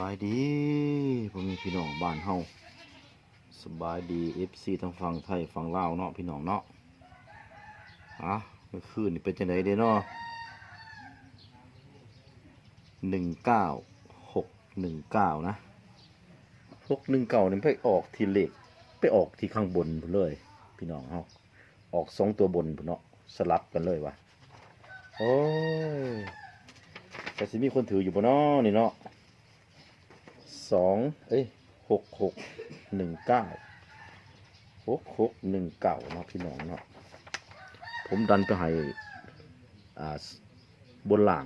บายดีพ่อแม่พี่น้องบ้านเฮาสบายดี FC ทั้งฝั่งไทยฝั่งลาวเนาะพี่น้องเนาะอะเมื่อคืนนี่เป็นจังไดเด้เนาะหนึ่งเก้าหกหนึ่งเก้านะหกหนึ่งเก้านี่ไปออกทีเลขไปออกที่ข้างบนเลย พี่น้องเฮาออกสองตัวบนเนาะสลับกันเลยวะโอ้ยแต่สิมีคนถืออยู่บ่เนาะนี่เนาะ สองเอ้ยหกหกหนึ่งเก้าหกหกหนึ่งเก้าเนาะพี่น้องเนาะผมดันไปให้อ่าบนล่าง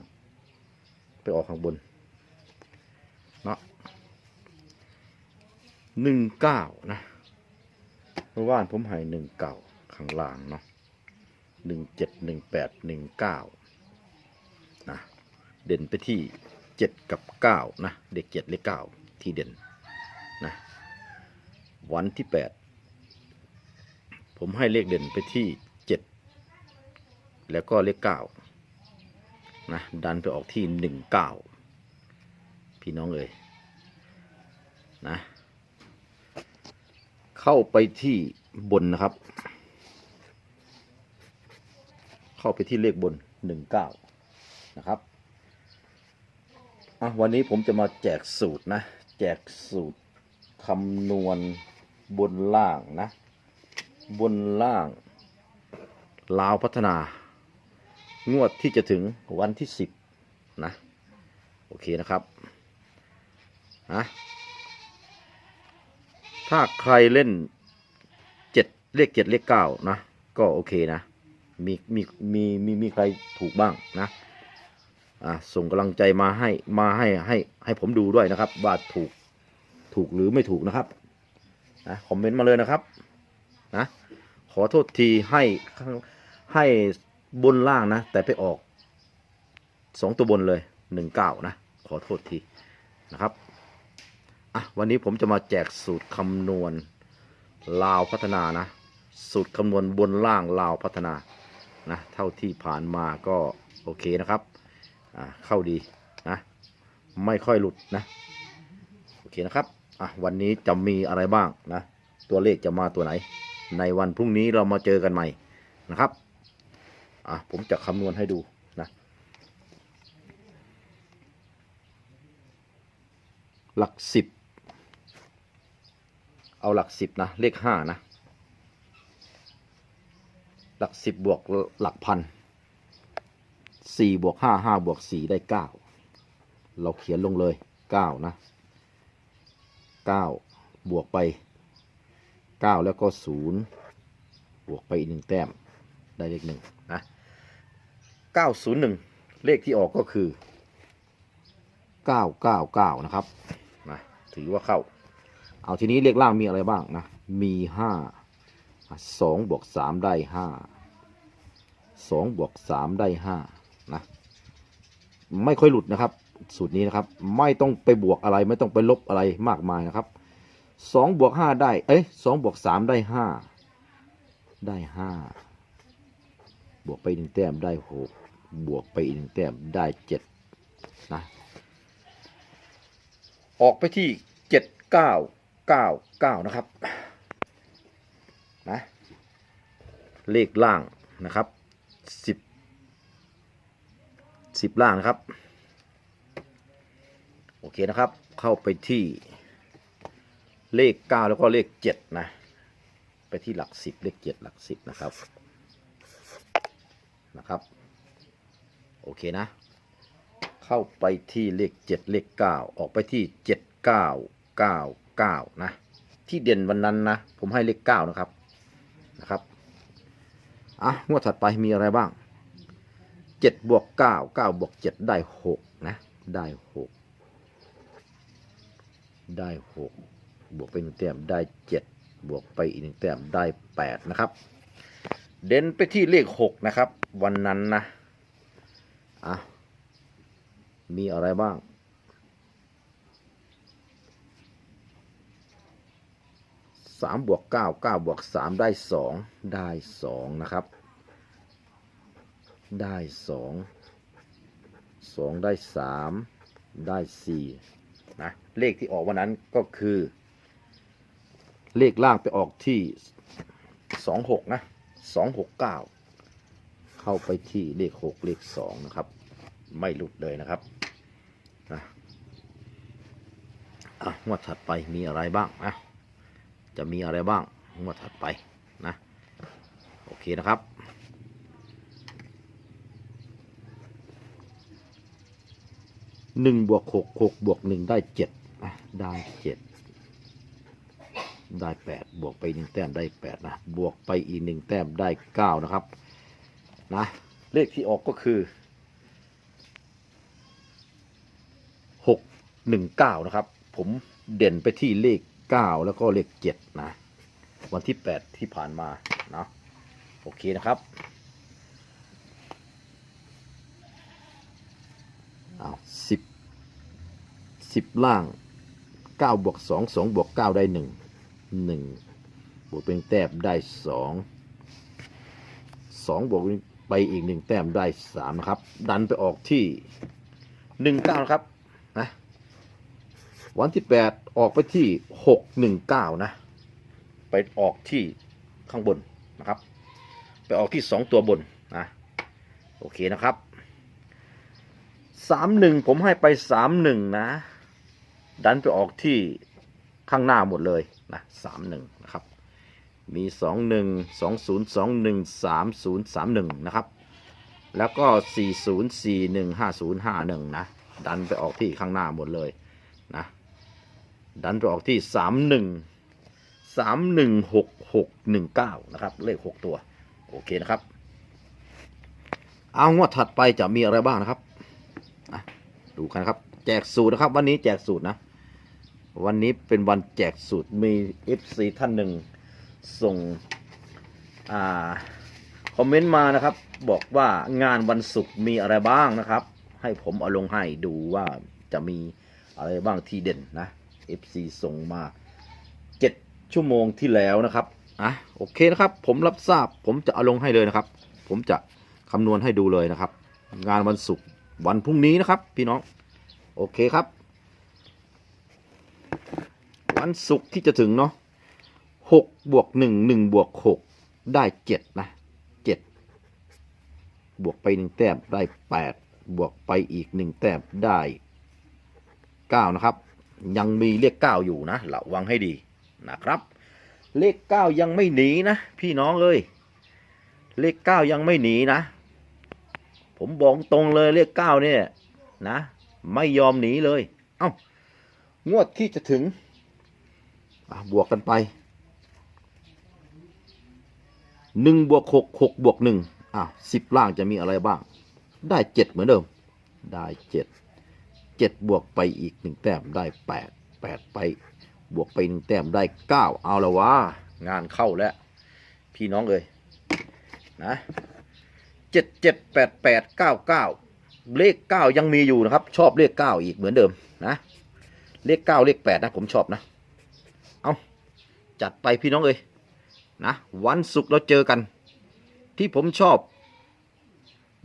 ไปออกข้างบนเนาะหนึ่งเก้านะเมื่อวานผมให้หนึ่งเก้าข้างล่างเนาะหนึ่งเจ็ดหนึ่งแปดหนึ่งเก้านะเด่นไปที่ เจ็ดกับเก้านะ เด็กเจ็ดเลขเก้าที่เด่นนะวันที่แปดผมให้เลขเด่นไปที่เจ็ดแล้วก็เลขเก้านะ ดันไปออกที่หนึ่งเก้าพี่น้องเอ่ยนะ เข้าไปที่บนนะครับ เข้าไปที่เลขบนหนึ่งเก้านะครับ อะวันนี้ผมจะมาแจกสูตรนะ แจกสูตรคำนวณบนล่างนะ บนล่างลาวพัฒนา งวดที่จะถึงวันที่สิบนะ โอเคนะครับนะถ้าใครเล่นเจ็ดเลขเจ็ดเลขเก้านะ ก็โอเคนะ มีมีมีมีมีใครถูกบ้างนะ อะส่งกำลังใจมาให้มาให้ให้ให้ผมดูด้วยนะครับ ว่าถูกถูกหรือไม่ถูกนะครับนะคอมเมนต์มาเลยนะครับนะขอโทษทีให้ให้บนล่างนะ แต่ไปออกสองตัวบนเลยหนึ่งเก้านะ ขอโทษทีนะครับอะวันนี้ผมจะมาแจกสูตรคำนวณลาวพัฒนานะ สูตรคำนวณบนล่างลาวพัฒนานะ เท่าที่ผ่านมาก็โอเคนะครับ อ่าเข้าดีนะไม่ค่อยหลุดนะโอเคนะครับอะวันนี้จะมีอะไรบ้างนะตัวเลขจะมาตัวไหน ในวันพรุ่งนี้เรามาเจอกันใหม่นะครับอะผมจะคำนวณให้ดูนะหลักสิบเอาหลักสิบนะเลขห้านะหลักสิบบวกหลักพัน สี่บวกห้าห้าบวกสี่ได้เก้าเราเขียนลงเลยเก้านะเก้าบวกไปเก้าแล้วก็ศูนย์บวกไปอีกหนึ่งแต้มได้เลขหนึ่งนะเก้าศูนย์หนึ่งเลขที่ออกก็คือเก้าเก้าเก้านะครับนะถือว่าเข้า เอาทีนี้เลขล่างมีอะไรบ้างนะ มีห้าสองบวกสามได้ห้าสองบวกสามได้ห้า ไม่ค่อยหลุดนะครับ สูตรนี้นะครับ ไม่ต้องไปบวกอะไร ไม่ต้องไปลบอะไรมากมายนะครับสองบวกห้าได้ เอ้ยสองบวกสามได้ห้าได้ห้าบวกไปหนึ่งแต้มได้หกบวกไปอีกหนึ่งแต้มได้เจ็ดนะออกไปที่เจ็ดเก้าเก้าเก้านะครับนะเลขล่างนะครับสิบ สิบล่างนะครับ โอเคนะครับ เข้าไปที่เลขเก้าแล้วก็เลขเจ็ดนะ ไปที่หลักสิบเลขเจ็ดหลักสิบนะครับ นะครับ โอเคนะ เข้าไปที่เลขเจ็ดเลขเก้าออกไปที่เจ็ดเก้าเก้าเก้านะ ที่เด่นวันนั้นนะ ผมให้เลขเก้านะครับ นะครับ อะ งวดถัดไปมีอะไรบ้าง เจ็ดบวกเก้าเก้าบวกเจ็ดได้หกนะ ได้หกได้หกบวกไปหนึ่งแต้มได้เจ็ดบวกไปอีกหนึ่งแต้มได้แปดนะครับ เด่นไปที่เลขหกนะครับ วันนั้นนะอะมีอะไรบ้างสามบวกเก้าเก้าบวกสามได้สองได้สองนะครับ ได้สองสองได้สามได้สี่นะเลขที่ออกวันนั้นก็คือ เลขล่างไปออกที่สองหกนะสองหกเก้าเข้าไปที่เลขหกเลขสองนะครับ ไม่หลุดเลยนะครับนะอะงวดถัดไปมีอะไรบ้างนะจะมีอะไรบ้างงวดถัดไปนะ โอเคนะครับ หนึ่งบวกหกหกบวกหนึ่งได้เจ็ดได้เจ็ดได้แปดบวกไปหนึ่งแต้มได้แปดนะบวกไปอีกหนึ่งแต้มได้เก้านะครับนะเลขที่ออกก็คือหกหนึ่งเก้านะครับ ผมเด่นไปที่เลขเก้าแล้วก็เลขเจ็ดนะ วันที่แปดที่ผ่านมาเนาะโอเคนะครับ อ้าวสิบ สิบล่างเก้าบวกสองสองบวกเก้าได้หนึ่งหนึ่งบวกเป็นแต้มได้สองสองบวกไปอีกหนึ่งแต้มได้สามนะครับ ดันไปออกที่หนึ่งเก้านะครับนะวันที่แปดออกไปที่หกหนึ่งเก้านะ ไปออกที่ข้างบนนะครับ ไปออกที่สองตัวบนนะโอเคนะครับสามหนึ่งผมให้ไปสามหนึ่งนะ ดันไปออกที่ข้างหน้าหมดเลยนะสามหนึ่งนะครับ มีสองหนึ่งสองศูนย์สองหนึ่งสามศูนย์สามหนึ่งนะครับ แล้วก็สี่ศูนย์สี่หนึ่งห้าศูนย์ห้าหนึ่งนะ ดันไปออกที่ข้างหน้าหมดเลยนะ ดันไปออกที่สามหนึ่งสามหนึ่งหกหกหนึ่งเก้านะครับ เลขหกตัว โอเคนะครับ เอางวดถัดไปจะมีอะไรบ้างนะครับดูกันครับ แจกสูตรนะครับ วันนี้แจกสูตรนะ วันนี้เป็นวันแจกสูตรมี FC ท่านหนึ่งส่งอ่าคอมเมนต์มานะครับ บอกว่างานวันศุกร์มีอะไรบ้างนะครับ ให้ผมเอาลงให้ดูว่าจะมีอะไรบ้างที่เด่นนะ FC ส่งมา 7 ชั่วโมงที่แล้วนะครับอะโอเคนะครับ ผมรับทราบผมจะเอาลงให้เลยนะครับ ผมจะคำนวณให้ดูเลยนะครับ งานวันศุกร์วันพรุ่งนี้นะครับ พี่น้อง โอเคครับ วันศุกร์ที่จะถึงเนาะหกบวกหนึ่งหนึ่งบวกหกได้เจ็ดนะเจ็ดบวกไปหนึ่งแต้มได้แปดบวกไปอีกหนึ่งแต้มได้เก้านะครับ ยังมีเลขเก้าอยู่นะระวังให้ดีนะครับ เลขเก้ายังไม่หนีนะพี่น้องเอ้ยเลขเก้ายังไม่หนีนะ ผมบอกตรงเลยเลขเก้าเนี่ยนะ ไม่ยอมหนีเลย เอ้า งวดที่จะถึงบวกกันไปหนึ่งบวกหกหกบวกหนึ่งอะสิบล่างจะมีอะไรบ้าง ได้เจ็ดเหมือนเดิม ได้เจ็ดเจ็ดบวกไปอีกหนึ่งแต้มได้แปดแปดไป บวกไปหนึ่งแต้มได้เก้าเอาละวะงานเข้าแล้ว พี่น้องเอ้ยนะเจ็ดเจ็ดแปดแปดเก้าเก้าเลขเก้ายังมีอยู่นะครับ ชอบเลขเก้าอีกเหมือนเดิมนะ เลขเก้าเลขแปดนะ ผมชอบนะ เอาจัดไปพี่น้องเอ้ยนะ วันศุกร์เราเจอกัน ที่ผมชอบ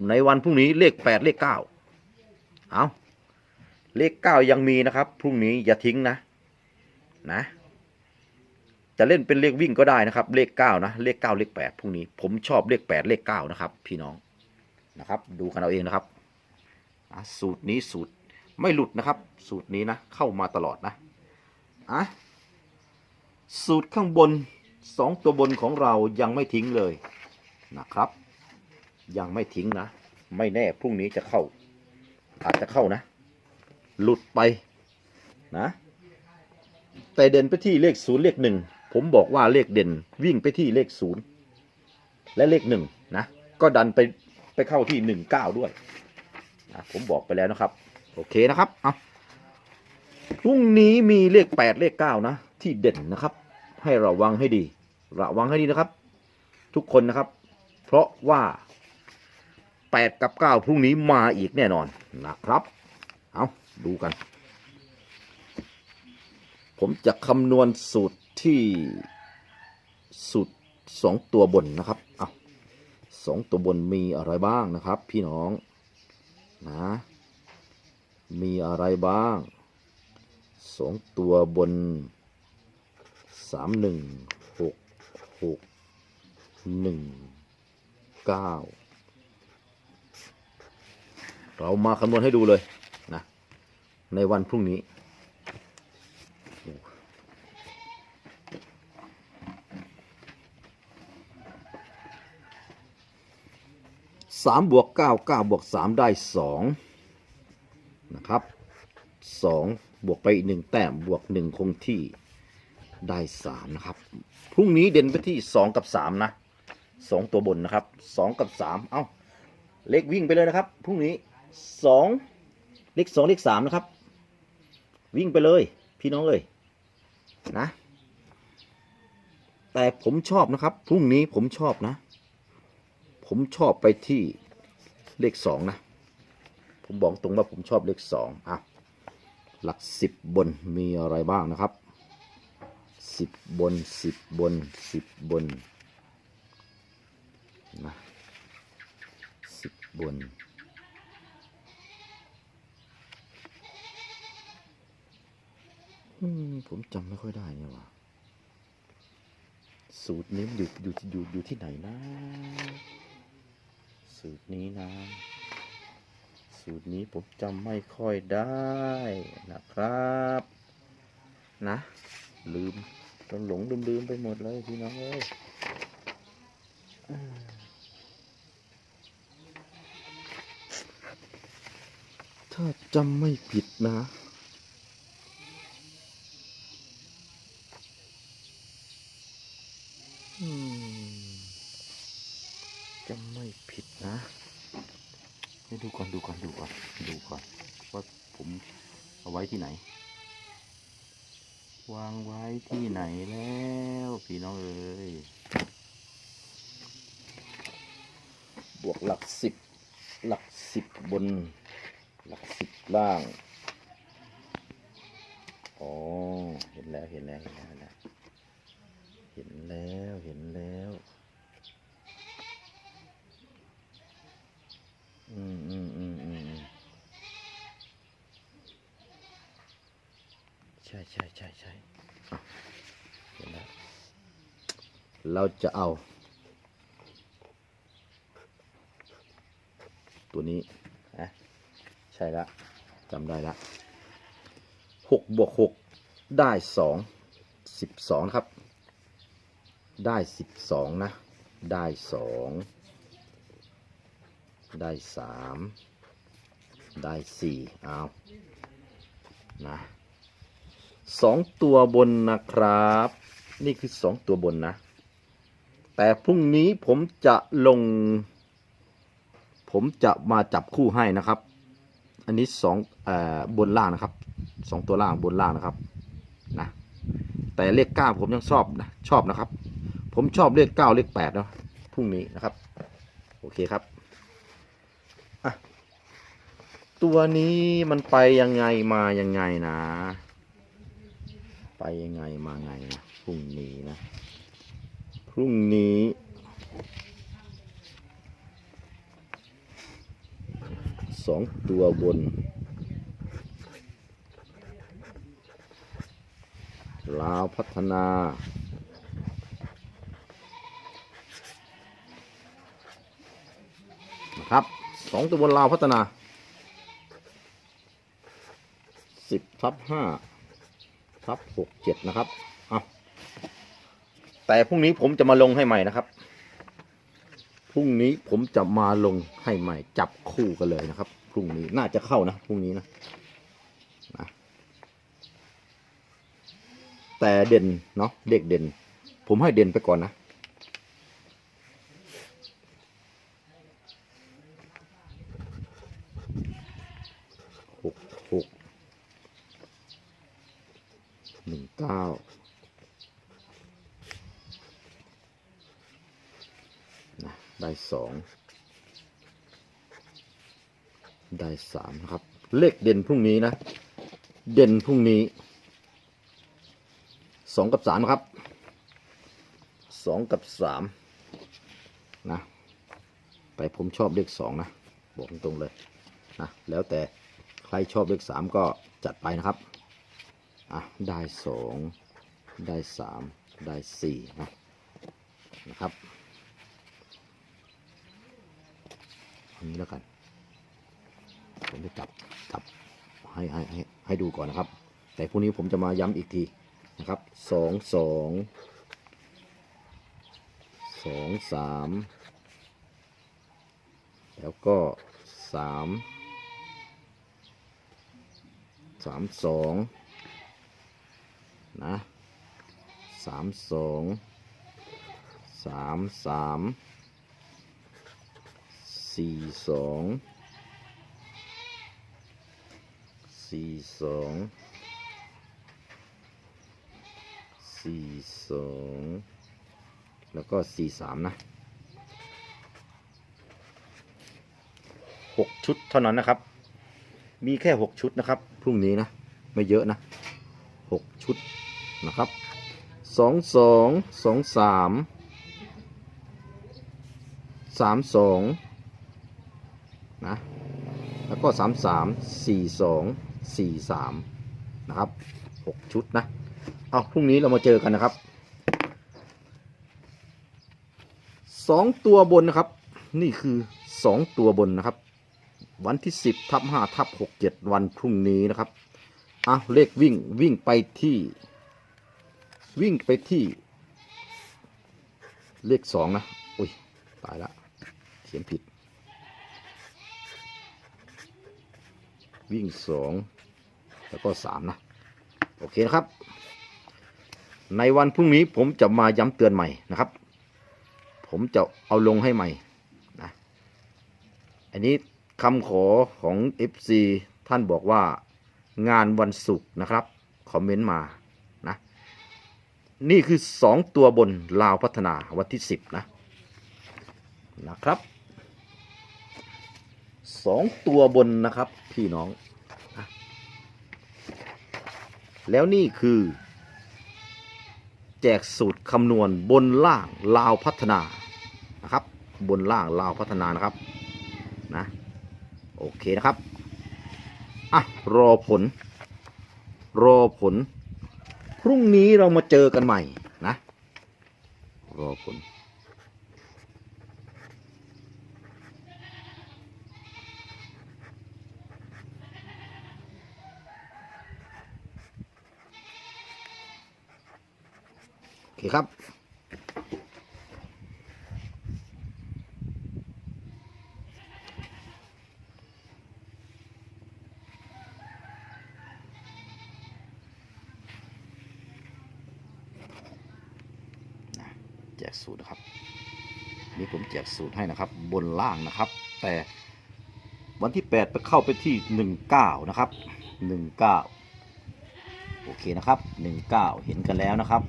ในวันพรุ่งนี้เลขแปดเลขเก้าเอาเลขเก้ายังมีนะครับ พรุ่งนี้อย่าทิ้งนะ นะ จะเล่นเป็นเลขวิ่งก็ได้นะครับ เลขเก้านะ เลขเก้าเลขแปดพรุ่งนี้ ผมชอบเลขแปดเลขเก้านะครับ พี่น้องนะครับ ดูกันเอาเองนะครับสูตรนี้สูตร ไม่หลุดนะครับ สูตรนี้นะ เข้ามาตลอดนะอะสูตรข้างบนสองตัวบนของเรายังไม่ทิ้งเลยนะครับ ยังไม่ทิ้งนะ ไม่แน่พรุ่งนี้จะเข้า อาจจะเข้านะ หลุดไปนะ แต่เด่นไปที่เลขศูนย์เลขหนึ่งผมบอกว่าเลขเด่นวิ่งไปที่เลขศูนย์และเลขหนึ่งนะ ก็ดันไปไปเข้าที่หนึ่งเก้าด้วยนะผมบอกไปแล้วนะครับ โอเคนะครับเอาพรุ่งนี้มีเลขแปดเลขเก้านะ ที่เด่นนะครับ ให้ระวังให้ดี ระวังให้ดีนะครับ ทุกคนนะครับ เพราะว่าแปดกับเก้าพรุ่งนี้มาอีกแน่นอนนะครับ เอาดูกัน ผมจะคำนวณสูตรที่สูตรสองตัวบนนะครับ เอาสองตัวบนมีอะไรบ้างนะครับ พี่น้องนะ มีอะไรบ้างสองตัวบนสามหนึ่งหกหกหนึ่งเก้าเรามาคำนวณให้ดูเลยนะในวันพรุ่งนี้สามบวกเก้าเก้าบวกสามได้สอง ครับสองบวกไปอีกหนึ่งแต้มบวกหนึ่งคงที่ได้สามนะครับ พรุ่งนี้เด่นไปที่สองกับสามนะสองตัวบนนะครับสองกับสามเอ้าเลขวิ่งไปเลยนะครับ พรุ่งนี้สองเลขสองเลขสามนะครับ วิ่งไปเลย พี่น้องเลยนะ แต่ผมชอบนะครับ พรุ่งนี้ผมชอบนะ ผมชอบไปที่เลขสองนะ ผมบอกตรงว่าผมชอบเลขสองอะหลักสิบบนมีอะไรบ้างนะครับสิบบนสิบบนสิบบนนะสิบบนผมจำไม่ค่อยได้เนี่ยว่ะสูตรนี้มันอยู่อยู่อยู่อยู่ที่ไหนนะ สูตรนี้นะ สูตรนี้ผมจำไม่ค่อยได้นะครับ นะ ลืมจนหลงลืมลืมไปหมดเลยพี่น้องเอ้ยถ้าจำไม่ผิดนะจำไม่ผิดนะ ให้ดูก่อนดูก่อนดูก่อนดูก่อนว่าผมเอาไว้ที่ไหน วางไว้ที่ไหนแล้วพี่น้องเอ้ยบวกหลักสิบหลักสิบบน หลักสิบล่างอ๋อเห็นแล้วเห็นแล้วเห็นแล้วเห็นแล้วเห็นแล้ว อืมอืมอืมอืมอืมใช่ใช่ใช่ใช่อะเห็นแล้ว เราจะเอา ตัวนี้นะใช่ละจำได้ละหกบวกหกได้สองสิบสองครับ ได้สิบสองนะ ได้สองได้สามได้สี่เอานะสองตัวบนนะครับ นี่คือสองตัวบนนะ แต่พรุ่งนี้ผมจะลง ผมจะมาจับคู่ให้นะครับ อันนี้สองอบนล่างนะครับสองตัวล่างบนล่างนะครับนะแต่เลขเก้าผมยังชอบนะชอบนะครับ ผมชอบเลขเก้าเลขแปดนะพรุ่งนี้นะครับ โอเคครับอะตัวนี้มันไปยังไงมายังไงนะ ไปยังไงมาไงนะพรุ่งนี้นะ รุ่งนี้ สองตัวบน ลาวพัฒนา นะครับสองตัวบนลาวพัฒนาสิบทับห้าทับหกเจ็ดนะครับ เอา แต่พรุ่งนี้ผมจะมาลงให้ใหม่นะครับ พรุ่งนี้ผมจะมาลงให้ใหม่ จับคู่กันเลยนะครับ พรุ่งนี้น่าจะเข้านะพรุ่งนี้นะนะ แต่เด่นเนาะเด็กเด่น ผมให้เด่นไปก่อนนะ หกหกหนึ่งเก้านะ ได้สองได้สามนะครับ เลขเด่นพรุ่งนี้นะ เด่นพรุ่งนี้สองกับสามครับสองกับสามนะแต่ผมชอบเลขสองนะ บอกตรงเลยนะแล้วแต่ใครชอบเลขสามก็จัดไปนะครับอะได้สองได้สามได้สี่นะนะครับ นี้แล้วกัน ผมจะจับจับให้ให้ให้ให้ดูก่อนนะครับ แต่พรุ่งนี้ผมจะมาย้ำอีกทีนะครับสองสองสองสามแล้วก็สามสามสองนะสามสองสามสาม สี่สองสี่สองสี่สองแล้วก็สี่สามนะหกชุดเท่านั้นนะครับ มีแค่หกชุดนะครับ พรุ่งนี้นะ ไม่เยอะนะหกชุดนะครับสองสองสองสามสามสอง แล้วก็สามสามสี่สองสี่สามนะครับหกชุดนะ เอาพรุ่งนี้เรามาเจอกันนะครับสองตัวบนนะครับ นี่คือสองตัวบนนะครับ วันที่สิบทับห้าทับหกเจ็ดวันพรุ่งนี้นะครับอะเลขวิ่งวิ่งไปที่ วิ่งไปที่ เลขสองนะ อุ้ย ตายละเขียนผิด วิ่งสองแล้วก็สามนะ โอเคนะครับ ในวันพรุ่งนี้ผมจะมาย้ำเตือนใหม่นะครับ ผมจะเอาลงให้ใหม่นะอันนี้คำขอของ FC ท่านบอกว่างานวันศุกร์นะครับ คอมเมนต์มานะ นี่คือ 2 ตัวบนลาวพัฒนาวันที่ 10 นะ นะครับ 2ตัวบนนะครับ พี่น้อง แล้วนี่คือ แจกสูตรคำนวณบนล่างลาวพัฒนานะครับ บนล่างลาวพัฒนานะครับนะโอเคนะครับอะรอผล รอผล พรุ่งนี้เรามาเจอกันใหม่นะ รอผล เคครับแจกสูตรนะครับ นี่ผมแจกสูตรให้นะครับ บนล่างนะครับ แต่วันที่ 8 ไปเข้าไปที่ 19 นะครับ 19 โอเคนะครับ 19 เห็นกันแล้วนะครับ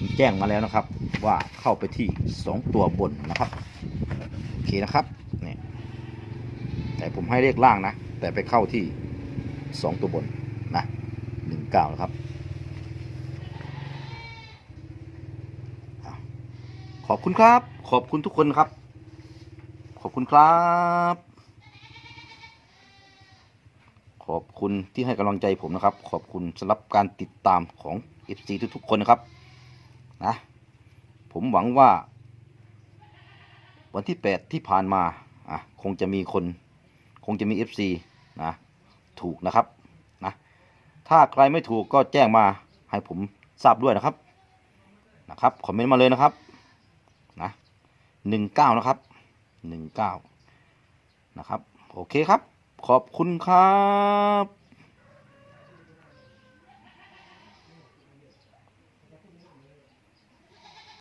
ผมแจ้งมาแล้วนะครับ ว่าเข้าไปที่ 2 ตัวบนนะครับโอเคนะครับเนี่ยแต่ผมให้เลขล่างนะ แต่ไปเข้าที่ 2 ตัวบนนะ19นะครับ ขอบคุณครับ ขอบคุณทุกคนครับ ขอบคุณครับ ขอบคุณที่ให้กำลังใจผมนะครับ ขอบคุณสำหรับการติดตามของ FC ทุกๆคนนะครับ นะผมหวังว่า วันที่ 8 ที่ผ่านมาอะคงจะมีคน คงจะมี FC นะถูกนะครับนะถ้าใครไม่ถูกก็แจ้งมาให้ผมทราบด้วยนะครับนะครับคอมเมนต์มาเลยนะครับนะหนึ่งเก้านะครับหนึ่งเก้านะครับ โอเคครับ ขอบคุณครับ